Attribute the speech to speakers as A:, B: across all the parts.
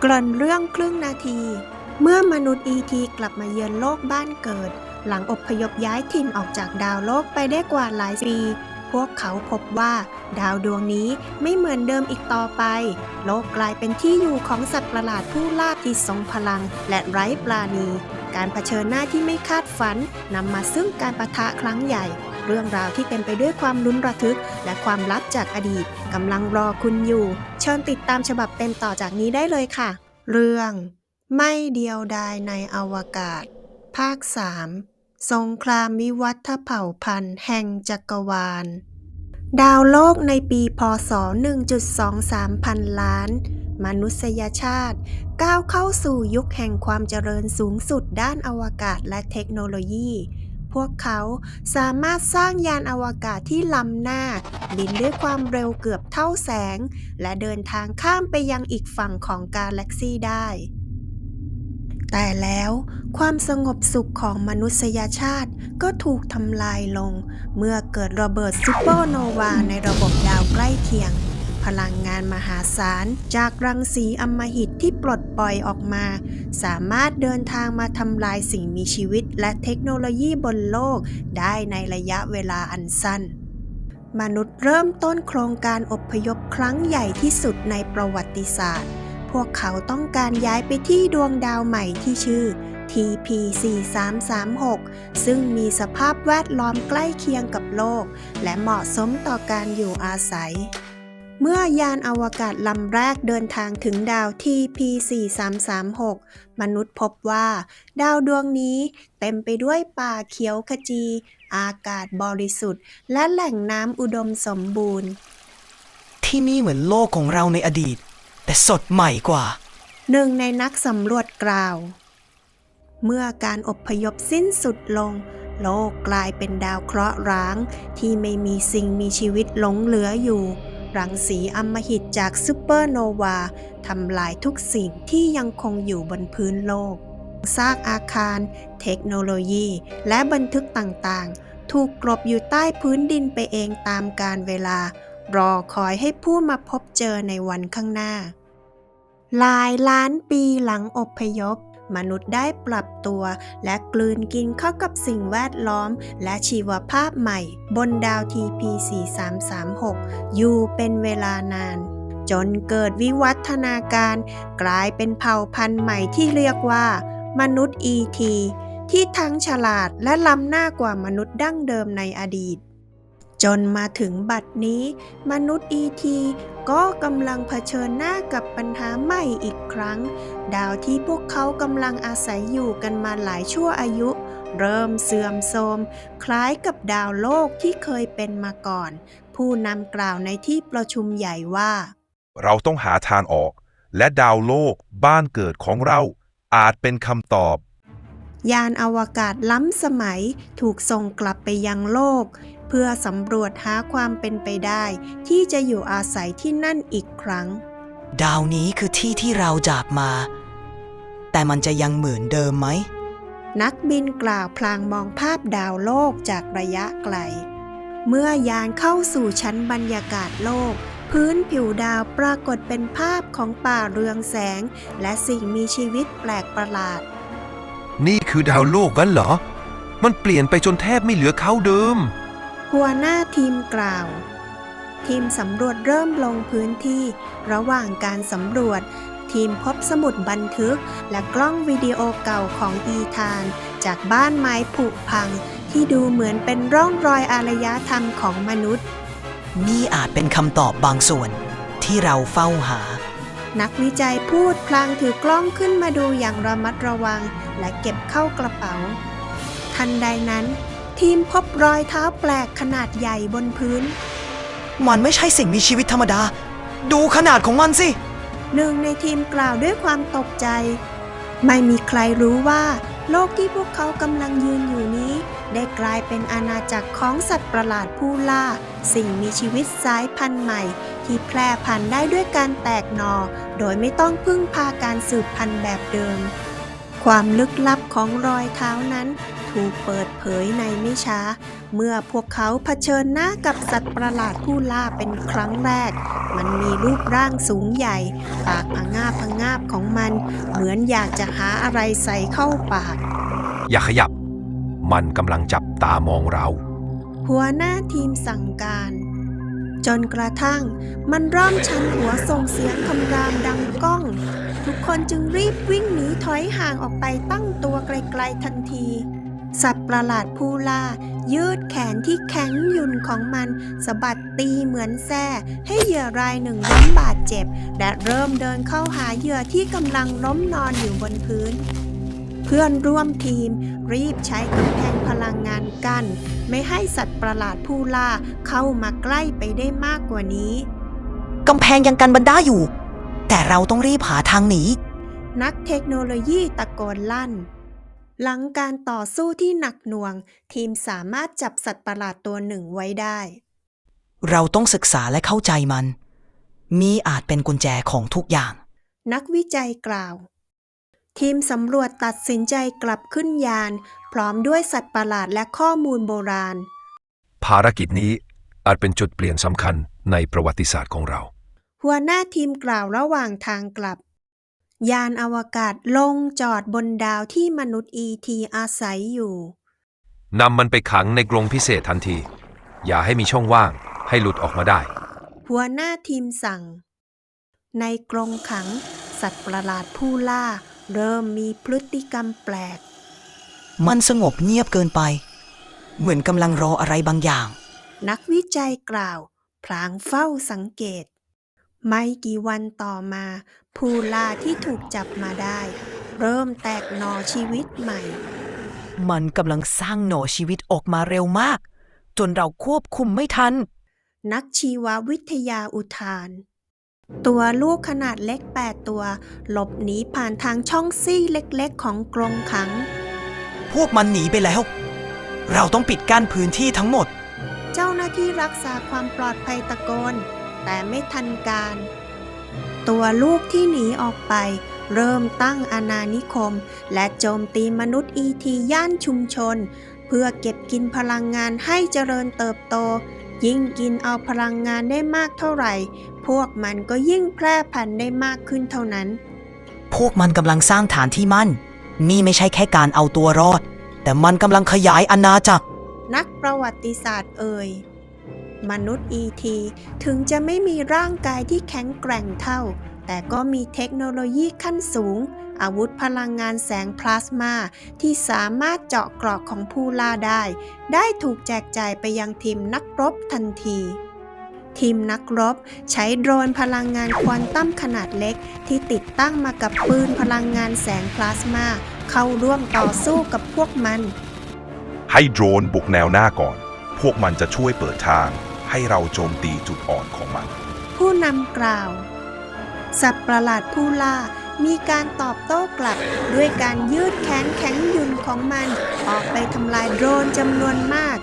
A: เกริ่นเรื่องครึ่งนาที เมื่อมนุษย์อีทีกลับมาเยือนโลกบ้านเกิด หลังอพยพย้ายถิ่นออกจากดาวโลกไปได้กว่าหลายปี พวกเขาพบว่า ดาวดวงนี้ไม่เหมือนเดิมอีกต่อไป โลกกลายเป็นที่อยู่ของสัตว์ประหลาดผู้ล่าที่ทรงพลัง และไร้ปราณี การเผชิญหน้าที่ไม่คาดฝันนำมาซึ่งการประทะครั้งใหญ่ เรื่องราวที่เต็มไปด้วยความลุ้นระทึก และความลับจากอดีตกำลังรอคุณอยู่ เชิญติดตามฉบับเต็มต่อจากนี้ได้เลยค่ะ เรื่อง ไม่เดียวดายในอวกาศ ภาค 3 สงครามวิวัฒเผ่าพันธุ์แห่งจักรวาล ดาวโลกในปีพศ 1.23 พันล้าน มนุษยชาติก้าวเข้าสู่ยุคแห่งความเจริญสูงสุดด้านอวกาศและเทคโนโลยี พวกเขาสามารถสร้างยานอวกาศที่ล้ำหน้า บินด้วยความเร็วเกือบเท่าแสง และเดินทางข้ามไปยังอีกฝั่งของกาแล็กซีได้ แต่แล้วความสงบสุขของมนุษยชาติก็ถูกทำลายลง เมื่อเกิดระเบิดซูเปอร์โนวาในระบบดาวใกล้เคียง พลังงานมหาศาล จากรังสีอมหิตที่ปลดปล่อยออกมา สามารถเดินทางมาทำลายสิ่งมีชีวิตและเทคโนโลยีบนโลกได้ในระยะเวลาอันสั้น มนุษย์เริ่มต้นโครงการอพยพครั้งใหญ่ที่สุดในประวัติศาสตร์ พวกเขาต้องการย้ายไปที่ดวงดาวใหม่ที่ชื่อ TP4336 ซึ่งมีสภาพแวดล้อมใกล้เคียงกับโลก และเหมาะสมต่อการอยู่อาศัย เมื่อยานอวกาศลำแรกเดินทางถึงดาว TP4336 มนุษย์พบว่า ดาวดวงนี้เต็มไปด้วยป่าเขียวขจี อากาศบริสุทธิ์ และแหล่งน้ำอุดมสมบูรณ์
B: ที่นี่เหมือนโลกของเราในอดีต แต่สดใหม่กว่า
A: หนึ่งในนักสำรวจกล่าว เมื่อการอพยพสิ้นสุดลงโลกกลายเป็นดาวเคราะห์ร้าง ที่ไม่มีสิ่งมีชีวิตหลงเหลืออยู่ รังสีอำมหิตจากซูเปอร์โนวาทำลายทุกสิ่งที่ยังคงอยู่บนพื้นโลก ซากอาคาร เทคโนโลยี และบันทึกต่างๆ ถูกกลบอยู่ใต้พื้นดินไปเองตามกาลเวลา รอคอยให้ผู้มาพบเจอในวันข้างหน้า หลายล้านปีหลังอพยพ มนุษย์ได้ปรับตัว และกลืนกินเข้ากับสิ่งแวดล้อม และชีวภาพใหม่ บนดาว TP4336 อยู่เป็นเวลานาน จนเกิดวิวัฒนาการ กลายเป็นเผ่าพันธุ์ใหม่ที่เรียกว่า มนุษย์ ET ที่ทั้งฉลาดและล้ำหน้ากว่ามนุษย์ดั้งเดิมในอดีต จนมาถึงบัดนี้ มนุษย์ ET ก็กำลังเผชิญหน้ากับปัญหาใหม่อีกครั้ง ดาวที่พวกเขากำลังอาศัยอยู่กันมาหลายชั่วอายุ เริ่มเสื่อมโทรมคล้ายกับดาวโลกที่เคยเป็นมาก่อน ผู้นำกล่าวในที่ประชุมใหญ่ว่า
C: เราต้องหาทางออก และดาวโลกบ้านเกิดของเราอาจเป็นคำตอบ
A: ยานอวกาศล้ำสมัยถูกส่งกลับไปยังโลก เพื่อสำรวจหาความเป็นไปได้ ที่จะอยู่อาศัยที่นั่นอีกครั้ง
B: ดาวนี้คือที่ที่เราจากมา แต่มันจะยังเหมือนเดิมไหม
A: นักบินกล่าวพลางมองภาพดาวโลกจากระยะไกล เมื่อยานเข้าสู่ชั้นบรรยากาศโลก พื้นผิวดาวปรากฏเป็นภาพของป่าเรืองแสง และสิ่งมีชีวิตแปลกประหลาด
D: นี่คือดาวโลกกันเหรอ มันเปลี่ยนไปจนแทบไม่เหลือเขาเดิม
A: หัวหน้าทีมกล่าว ทีมสำรวจเริ่มลงพื้นที่ ระหว่างการสำรวจ ทีมพบสมุดบันทึก และกล้องวิดีโอเก่าของอีธาน จากบ้านไม้ผุพัง ที่ดูเหมือนเป็นร่องรอยอารยธรรมของมนุษย์
B: นี่อาจเป็นคำตอบบางส่วนที่เราเฝ้าหา
A: นักวิจัยพูดพลางถือกล้องขึ้นมาดูอย่างระมัดระวัง และเก็บเข้ากระเป๋า ทันใดนั้น ทีมพบรอยเท้าแปลกขนาดใหญ่บนพื้น
B: มันไม่ใช่สิ่งมีชีวิตธรรมดา ดูขนาดของมันสิ
A: หนึ่งในทีมกล่าวด้วยความตกใจ ไม่มีใครรู้ว่า โลกที่พวกเขากำลังยืนอยู่นี้ ได้กลายเป็นอาณาจักรของสัตว์ประหลาดผู้ล่า สิ่งมีชีวิตสายพันธุ์ใหม่ ที่แพร่พันธุ์ได้ด้วยการแตกหนอโดยไม่ต้องพึ่งพาการสืบพันธุ์แบบเดิม ความลึกลับของรอยเท้านั้น ถูกเปิดเผยในไม่ช้า เมื่อพวกเขาเผชิญหน้ากับสัตว์ประหลาดผู้ล่าเป็นครั้งแรก มันมีรูปร่างสูงใหญ่ ปากพะงาบพะงาบของมัน เหมือนอยากจะหาอะไรใส่เข้าปาก
D: อย่าขยับ มันกำลังจับตามองเรา
A: หัวหน้าทีมสั่งการจนกระทั่ง มันเริ่มชันหัวส่งเสียงคำรามดังก้อง ทุกคนจึงรีบวิ่งหนีถอยห่างออกไปตั้งตัวไกลๆทันที สัตว์ประหลาดผู้ล่า ยืดแขนที่แข็งหยุ่นของมันสะบัดตีเหมือนแส้ให้เหยื่อรายหนึ่งล้มบาดเจ็บ และเริ่มเดินเข้าหาเหยื่อที่กำลังล้มนอนอยู่บนพื้น เพื่อนร่วมทีม รีบใช้กำแพงพลังงานกั้นไม่ให้สัตว์ประหลาดผู้ล่าเข้ามาใกล้ไปได้มากกว่านี้
B: กำแพงยังกันบันไดาอยู่ แต่เราต้องรีบหาทางหนี
A: นักเทคโนโลยีตะโกนลั่น หลังการต่อสู้ที่หนักหน่วง ทีมสามารถจับสัตว์ประหลาดตัวหนึ่งไว้ได้
B: เราต้องศึกษาและเข้าใจมัน มีอาจเป็นกุญแจของทุกอย่าง
A: นักวิจัยกล่าว ทีมสำรวจตัดสินใจกลับขึ้นยาน พร้อมด้วยสัตว์ประหลาดและข้อมูลโบราณ
D: ภารกิจนี้อาจเป็นจุดเปลี่ยนสำคัญในประวัติศาสตร์ของเรา
A: หัวหน้าทีมกล่าวระหว่างทางกลับ ยานอวกาศลงจอดบนดาวที่มนุษย์อีทีอาศัยอยู่
D: นำมันไปขังในกรงพิเศษทันที อย่าให้มีช่องว่างให้หลุดออกมาได้
A: หัวหน้าทีมสั่ง ในกรงขัง สัตว์ประหลาดผู้ล่า เริ่มมีพฤติกรรมแปลก
B: มันสงบเงียบเกินไป เหมือนกำลังรออะไรบางอย่าง
A: นักวิจัยกล่าว พลางเฝ้าสังเกต ไม่กี่วันต่อมาผู้ล่าที่ถูกจับมาได้ เริ่มแตกหนอชีวิตใหม่
B: มันกำลังสร้างหน่อชีวิตออกมาเร็วมาก จนเราควบคุมไม่ทัน
A: นักชีววิทยาอุทาน ตัวลูกขนาดเล็ก 8 ตัว หลบหนีผ่านทางช่องซี่เล็กๆ ของกรงขัง
B: พวกมันหนีไปแล้ว เราต้องปิดกั้นพื้นที่ทั้งหมด
A: เจ้าหน้าที่รักษาความปลอดภัยตะโกน แต่ไม่ทันการ ตัวลูกที่หนีออกไป เริ่มตั้งอาณานิคม และโจมตีมนุษย์อีทีย่านชุมชน เพื่อเก็บกินพลังงานให้เจริญเติบโต ยิ่งกินเอาพลังงานได้มากเท่าไหร่ พวกมันก็ยิ่งแพร่พันธุ์ได้มากขึ้นเท่านั้น
B: พวกมันกำลังสร้างฐานที่มั่น นี่ไม่ใช่แค่การเอาตัวรอด แต่มันกำลังขยายอาณาจักร
A: นักประวัติศาสตร์เอ่ย มนุษย์อีทีถึงจะไม่มีร่างกายที่แข็งแกร่งเท่า แต่ก็มีเทคโนโลยีขั้นสูง อาวุธพลังงานแสงพลาสมา ที่สามารถเจาะกรอกของผู้ล่าได้ ได้ถูกแจกจ่ายไปยังทีมนักรบทันทีทีมนักรบ ใช้โดรนพลังงานควอนตัมขนาดเล็ก ที่ติดตั้งมากับปืนพลังงานแสงพลาสมา เข้าร่วมต่อสู้กับพวกมัน
C: ให้โดรนบุกแนวหน้าก่อน พวกมันจะช่วยเปิดทาง ให้เราโจมตีจุดอ่อนของมัน
A: ผู้นำกล่าว สัตว์ประหลาดผู้ล่ามีการตอบโต้กลับด้วยการยืดแขนแข็งหยุ่นของมันออกไปทำลายโดรนจำนวนมาก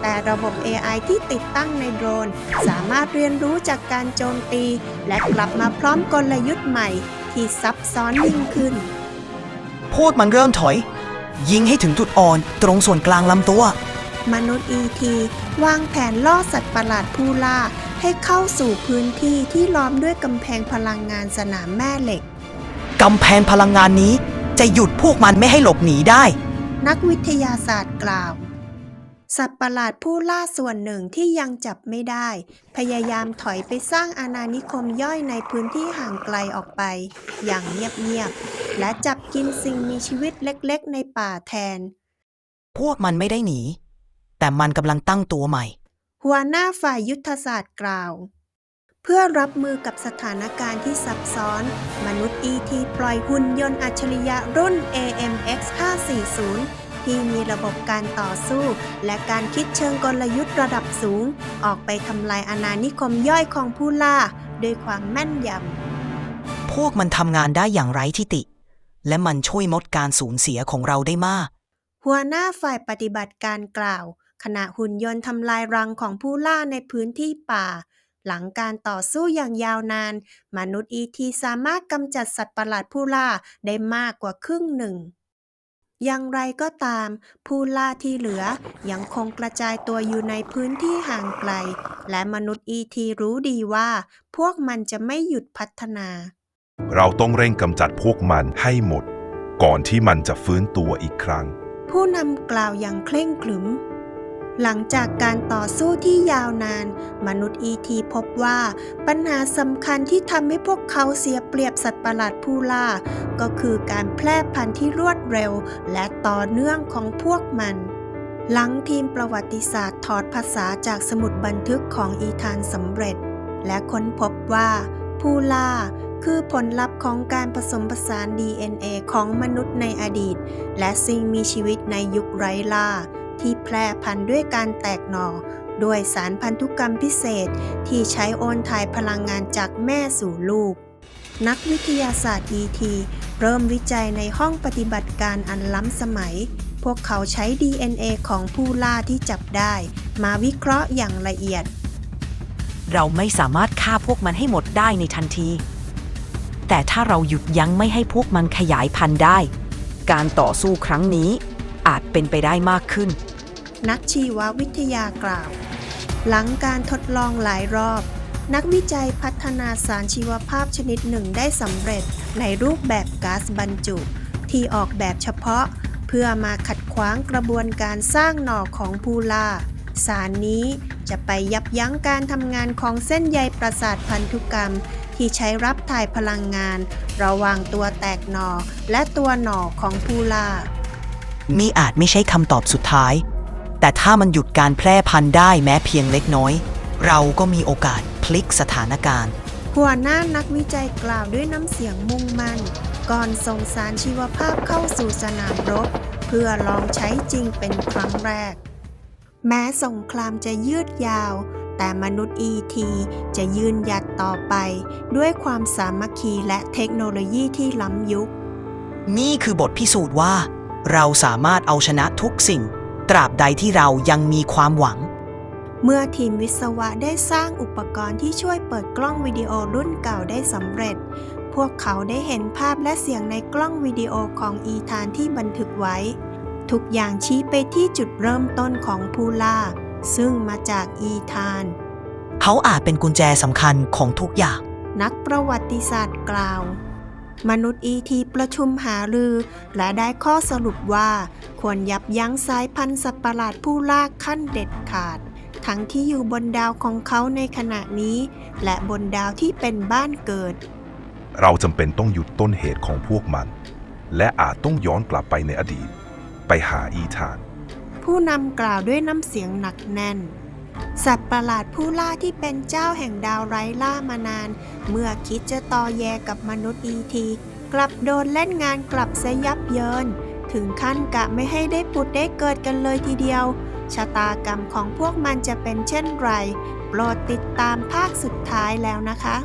A: แต่ระบบ AI ที่ติดตั้งในโดรน สามารถเรียนรู้จากการโจมตี และกลับมาพร้อมกลยุทธ์ใหม่ ที่ซับซ้อนยิ่งขึ้น
B: พวกมันเริ่มถอย ยิงให้ถึงจุดอ่อนตรงส่วนกลางลำตัว
A: มนุษย์ ET วางแผนล่อสัตว์ประหลาดผู้ล่า ให้เข้าสู่พื้นที่ที่ล้อมด้วยกำแพงพลังงานสนามแม่เหล็ก
B: กำแพงพลังงานนี้จะหยุดพวกมันไม่ให้หลบหนีได้
A: นักวิทยาศาสตร์กล่าว สัตว์ประหลาดผู้ล่าส่วนหนึ่งที่ยังจับไม่ได้ พยายามถอยไปสร้างอาณานิคมย่อยในพื้นที่ห่างไกลออกไป อย่างเงียบๆและจับกินสิ่งมีชีวิตเล็กๆ ในป่าแทน
B: พวกมันไม่ได้หนี แต่มันกำลังตั้งตัวใหม่
A: หัวหน้าฝ่ายยุทธศาสตร์กล่าว เพื่อรับมือกับสถานการณ์ที่ซับซ้อน มนุษย์ ET ปล่อยหุ่นยนต์อัจฉริยะรุ่น AMX 540ที่มีระบบการต่อสู้ และการคิดเชิงกลยุทธ์ระดับสูง ออกไปทำลายอาณานิคมย่อยของผู้ล่าด้วยความแม่นยำ
B: พวกมันทำงานได้อย่างไร้ทิฏฐิและมันช่วยลดการสูญเสียของเราได้มาก
A: หัวหน้าฝ่ายปฏิบัติการกล่าว ขณะหุ่นยนต์ทำลายรังของผู้ล่าในพื้นที่ป่า หลังการต่อสู้อย่างยาวนาน มนุษย์อีทีสามารถกำจัดสัตว์ประหลาดผู้ล่าได้มากกว่าครึ่งหนึ่งอย่างไรก็ตาม ผู้ล่าที่เหลือยังคงกระจายตัวอยู่ในพื้นที่ห่างไกล และมนุษย์อีทีรู้ดีว่า พวกมันจะไม่หยุดพัฒนา
C: เราต้องเร่งกำจัดพวกมันให้หมด ก่อนที่มันจะฟื้นตัวอีกครั้ง
A: ผู้นำกล่าวอย่างเคร่งขรึม หลังจากการต่อสู้ที่ยาวนาน มนุษย์อีทีพบว่า ปัญหาสำคัญที่ทำให้พวกเขาเสียเปรียบสัตว์ประหลาดผู้ล่า ก็คือการแพร่พันธุ์ที่รวดเร็ว และต่อเนื่องของพวกมันหลังทีมประวัติศาสตร์ถอดภาษาจากสมุดบันทึกของอีธานสำเร็จ และค้นพบว่า ผู้ล่าคือผลลัพธ์ของการผสมผสาน DNA ของมนุษย์ในอดีต และสิ่งมีชีวิตในยุคไร้ล่า ที่แพร่พันธุ์ด้วยการแตกหน่อด้วยสารพันธุกรรมพิเศษที่ใช้โอนถ่ายพลังงานจากแม่สู่ลูก นักวิทยาศาสตร์ ET เริ่มวิจัยในห้องปฏิบัติการอันล้ำสมัย พวกเขาใช้ DNA ของผู้ล่าที่จับได้ มาวิเคราะห์อย่างละเอียด
E: เราไม่สามารถฆ่าพวกมันให้หมดได้ในทันที แต่ถ้าเราหยุดยั้งไม่ให้พวกมันขยายพันธุ์ได้ การต่อสู้ครั้งนี้อาจเป็นไปได้มากขึ้น
A: นักชีววิทยากล่าว หลังการทดลองหลายรอบ นักวิจัยพัฒนาสารชีวภาพชนิดหนึ่งได้สำเร็จในรูปแบบก๊าซบรรจุ ที่ออกแบบเฉพาะ เพื่อมาขัดขวางกระบวนการสร้างหน่อของผู้ล่าสารนี้จะไปยับยั้งการทำงานของเส้นใยประสาทพันธุกรรม ที่ใช้รับถ่ายพลังงาน ระหว่างตัวแตกหน่อและตัวหน่อของผู้ล่า
B: นี่อาจไม่ใช่คำตอบสุดท้าย แต่ถ้ามันหยุดการแพร่พันธุ์ได้แม้เพียงเล็กน้อย เราก็มีโอกาสพลิกสถานการณ์
A: หัวหน้านักวิจัยกล่าวด้วยน้ำเสียงมุ่งมั่น ก่อนส่งสารชีวภาพเข้าสู่สนามรบ เพื่อลองใช้จริงเป็นครั้งแรก แม้สงครามจะยืดยาว แต่มนุษย์ ET จะยืนหยัดต่อไป ด้วยความสามัคคีและเทคโนโลยีที่ล้ำยุค
B: นี่คือบทพิสูจน์ว่า เราสามารถเอาชนะทุกสิ่ง ตราบใดที่เรายังมีความหวัง
A: เมื่อทีมวิศวะได้สร้างอุปกรณ์ที่ช่วยเปิดกล้องวิดีโอรุ่นเก่าได้สำเร็จ พวกเขาได้เห็นภาพและเสียงในกล้องวิดีโอของอีธานที่บันทึกไว้ ทุกอย่างชี้ไปที่จุดเริ่มต้นของผู้ล่า ซึ่งมาจากอีธาน
B: เขาอาจเป็นกุญแจสำคัญของทุกอย่าง
A: นักประวัติศาสตร์กล่าว มนุษย์อีทีประชุมหารือ และได้ข้อสรุปว่า ควรยับยั้งสายพันธุ์สัตว์ประหลาดผู้ล่าขั้นเด็ดขาด ทั้งที่อยู่บนดาวของเขาในขณะนี้ และบนดาวที่เป็นบ้านเกิด
C: เราจำเป็นต้องหยุดต้นเหตุของพวกมัน และอาจต้องย้อนกลับไปในอดีต ไปหาอีธาน
A: ผู้นำกล่าวด้วยน้ำเสียงหนักแน่น สัตว์ประหลาดผู้ล่าที่เป็นเจ้าแห่งดาวไร้ล่ามานาน เมื่อคิดจะต่อแยกับมนุษย์อีที กลับโดนเล่นงานกลับซะยับเยิน ถึงขั้นกะไม่ให้ได้ปุดได้เกิดกันเลยทีเดียว ชะตากรรมของพวกมันจะเป็นเช่นไร โปรดติดตามภาคสุดท้ายแล้วนะคะ